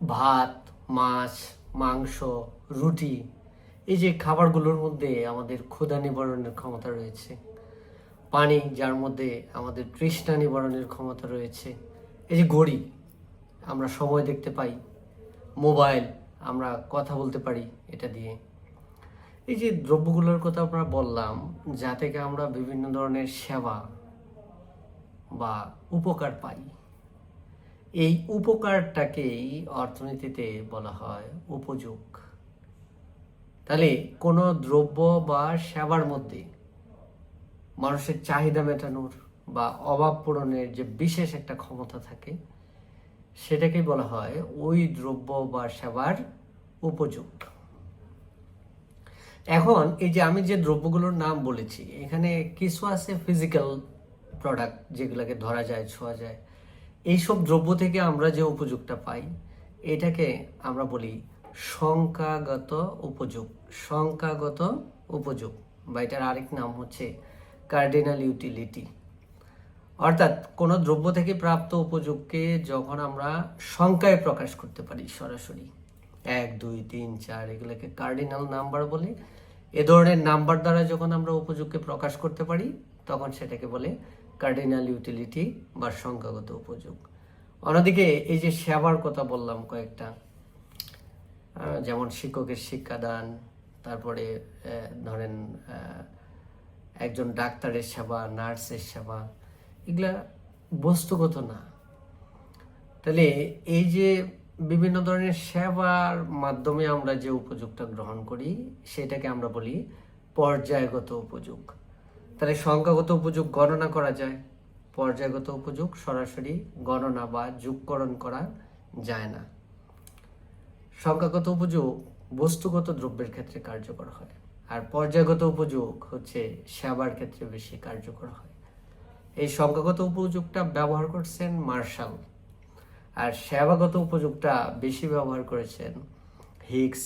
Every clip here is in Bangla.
ভাত, মাছ, মাংস, রুটি, এই যে খাবারগুলোর মধ্যে আমাদের ক্ষুধা নিবারণের ক্ষমতা রয়েছে, পানি যার মধ্যে আমাদের তৃষ্ণা নিবারণের ক্ষমতা রয়েছে, এই যে ঘড়ি আমরা সময় দেখতে পাই, মোবাইল আমরা কথা বলতে পারি এটা দিয়ে। এই যে দ্রব্যগুলোর কথা আমরা বললাম, যা থেকে আমরা বিভিন্ন ধরনের সেবা বা উপকার পাই। এই উপকারটাকেই অর্থনীতিতে বলা হয় উপযোগ। তাহলে কোনো দ্রব্য বা সেবার মধ্যে মানুষের চাহিদা মেটানোর বা অভাব পূরণের যে বিশেষ একটা ক্ষমতা থাকে, সেটাকেই বলা হয় ওই দ্রব্য বা সেবার উপযোগ। এখন এই যে আমি যে দ্রব্যগুলোর নাম বলেছি, এখানে কিছু আছে ফিজিক্যাল প্রোডাক্ট যেগুলোকে ধরা যায়, ছোঁয়া যায়। এইসব দ্রব্য থেকে আমরা যে উপযোগটা পাই, এটাকে আমরা বলি সংখ্যাগত উপযোগ। সংখ্যাগত উপযোগ, বা এটার আরেক নাম হচ্ছে কার্ডিনাল ইউটিলিটি অর্থাৎ কোনো দ্রব্য থেকে প্রাপ্ত উপযোগকে যখন আমরা সংখ্যায় প্রকাশ করতে পারি সরাসরি, এক, দুই, তিন, চার, এগুলোকে কার্ডিনাল নাম্বার বলে। এ ধরনের নাম্বার দ্বারা যখন আমরা উপযোগকে প্রকাশ করতে পারি, তখন সেটাকে বলে কার্ডিনাল ইউটিলিটি বা সংখ্যাগত উপযোগ। অন্যদিকে এই যে সেবার কথা বললাম কয়েকটা যেমন শিক্ষকের শিক্ষাদান, তারপরে ধরেন একজন ডাক্তারের সেবা, নার্সের সেবা, এগুলা বস্তুগত না। তাহলে এই যে বিভিন্ন ধরনের সেবার মাধ্যমে আমরা যে উপযোগটা গ্রহণ করি, সেটাকে আমরা বলি পর্যায়গত উপযোগ। তাহলে সংখ্যাগত উপযোগ গণনা করা যায়। পর্যায়গত উপযোগ সরাসরি গণনা বা যোগকরণ করা যায় না। সংখ্যাগত উপযোগ বস্তুগত দ্রব্যের ক্ষেত্রে কার্যকর হয়, আর পর্যায়গত উপযোগ হচ্ছে সেবার ক্ষেত্রে বেশি কার্যকর হয়। এই সংখ্যাগত উপযোগটা ব্যবহার করছেন মার্শাল, আর সেবাগত উপযোগটা বেশি ব্যবহার করেছেন হিক্স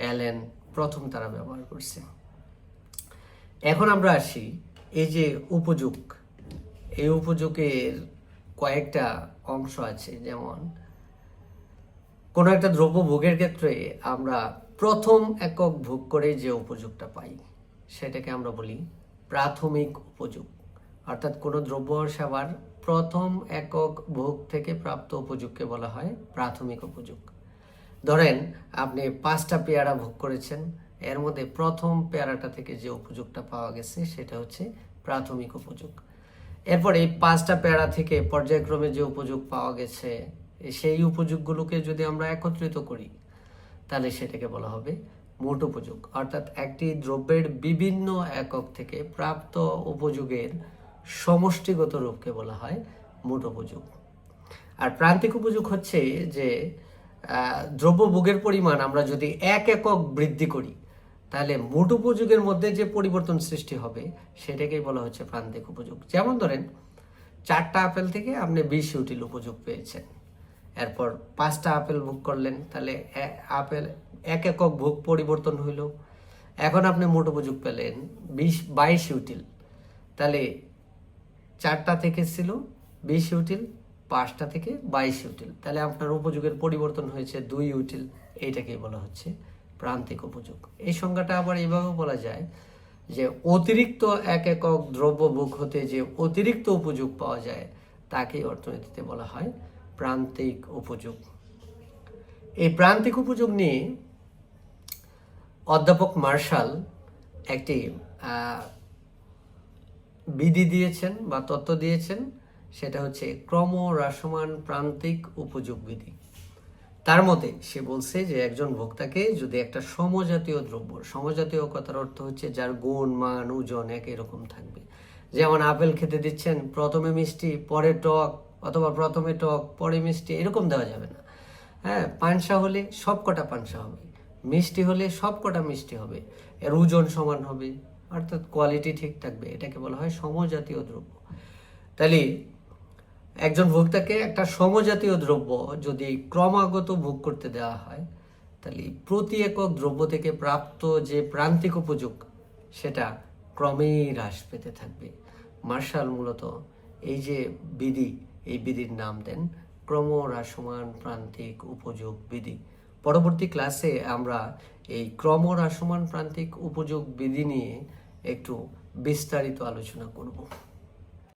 অ্যালেন প্রথম তারা ব্যবহার করছে। এখন আমরা আসি এই যে উপযোগ। এই উপযোগের কয়েকটা অংশ আছে, যেমন কোনো একটা দ্রব্য ভোগের ক্ষেত্রে আমরা প্রথম একক ভোগ করে যে উপযোগটা পাই, সেটাকে আমরা বলি প্রাথমিক উপযোগ। অর্থাৎ কোনো দ্রব্য সেবার প্রথম একক ভোগ থেকে প্রাপ্ত উপযোগকে বলা হয় প্রাথমিক উপযোগ। ধরেন আপনি পাঁচটা পেয়ারা ভোগ করেছেন এর মধ্যে প্রথম প্যারাটা থেকে যে উপযোগটা পাওয়া গেছে সেটা হচ্ছে প্রাথমিক উপযোগ। এরপর এই পাঁচটা প্যারা থেকে পর্যায়ক্রমে যে উপযোগ পাওয়া গেছে সেই উপযোগগুলোকে যদি আমরা একত্রিত করি তাহলে সেটাকে বলা হবে মোট উপযোগ। অর্থাৎ একটি দ্রব্যের বিভিন্ন একক থেকে প্রাপ্ত উপযোগের সমষ্টিগত রূপকে বলা হয় মোট উপযোগ। আর প্রান্তিক উপযোগ হচ্ছে যে আহ, দ্রব্য ভোগের পরিমাণ আমরা যদি এক একক বৃদ্ধি করি তাহলে মোট উপযোগের মধ্যে যে পরিবর্তন সৃষ্টি হবে, সেটাকেই বলা হচ্ছে প্রান্তিক উপযোগ। যেমন ধরেন, চারটা আপেল থেকে আপনি বিশ ইউটিল উপযোগ পেয়েছেন। এরপর পাঁচটা আপেল ভোগ করলেন, তাহলে আপেল এক একক ভোগ পরিবর্তন হইল। এখন আপনি মোট উপযোগ পেলেন বিশ, বাইশ ইউটিল তাহলে চারটা থেকে ছিল বিশ ইউটিল পাঁচটা থেকে বাইশ ইউটিল তাহলে আপনার উপযোগের পরিবর্তন হয়েছে দুই ইউটিল এইটাকেই বলা হচ্ছে প্রান্তিক উপযোগ। এই সংজ্ঞাটা আবার এইভাবে বলা যায় যে অতিরিক্ত এক একক দ্রব্য ভোগ হতে যে অতিরিক্ত উপযোগ পাওয়া যায়, তাকেই অর্থনীতিতে বলা হয় প্রান্তিক উপযোগ। এই প্রান্তিক উপযোগ নিয়ে অধ্যাপক মার্শাল একটি বিধি দিয়েছেন বা তত্ত্ব দিয়েছেন, সেটা হচ্ছে ক্রম ক্রমহ্রাসমান প্রান্তিক উপযোগ বিধি। তার মতে সে বলছে যে একজন ভোক্তাকে যদি একটা সমজাতীয় দ্রব্য, সমজাতীয় কথার অর্থ হচ্ছে যার গুণ, মান, ওজন এক এরকম থাকবে। যেমন আপেল খেতে দিচ্ছেন, প্রথমে মিষ্টি, পরে টক, অথবা প্রথমে টক, পরে মিষ্টি, এরকম দেওয়া যাবে না। হ্যাঁ পানসা হলে সব কটা পানসা হবে। মিষ্টি হলে সব কটা মিষ্টি হবে। এর ওজন সমান হবে, অর্থাৎ কোয়ালিটি ঠিক থাকবে। এটাকে বলা হয় সমজাতীয় দ্রব্য। তাহলে একজন ভোক্তাকে একটা সমজাতীয় দ্রব্য যদি ক্রমাগত ভোগ করতে দেওয়া হয়, তাহলে প্রতি একক দ্রব্য থেকে প্রাপ্ত যে প্রান্তিক উপযোগ, সেটা ক্রমেই হ্রাস পেতে থাকবে। মার্শাল মূলত এই যে বিধি, এই বিধির নাম দেন ক্রমহ্রাসমান প্রান্তিক উপযোগ বিধি। পরবর্তী ক্লাসে আমরা এই ক্রমহ্রাসমান প্রান্তিক উপযোগ বিধি নিয়ে একটু বিস্তারিত আলোচনা করব।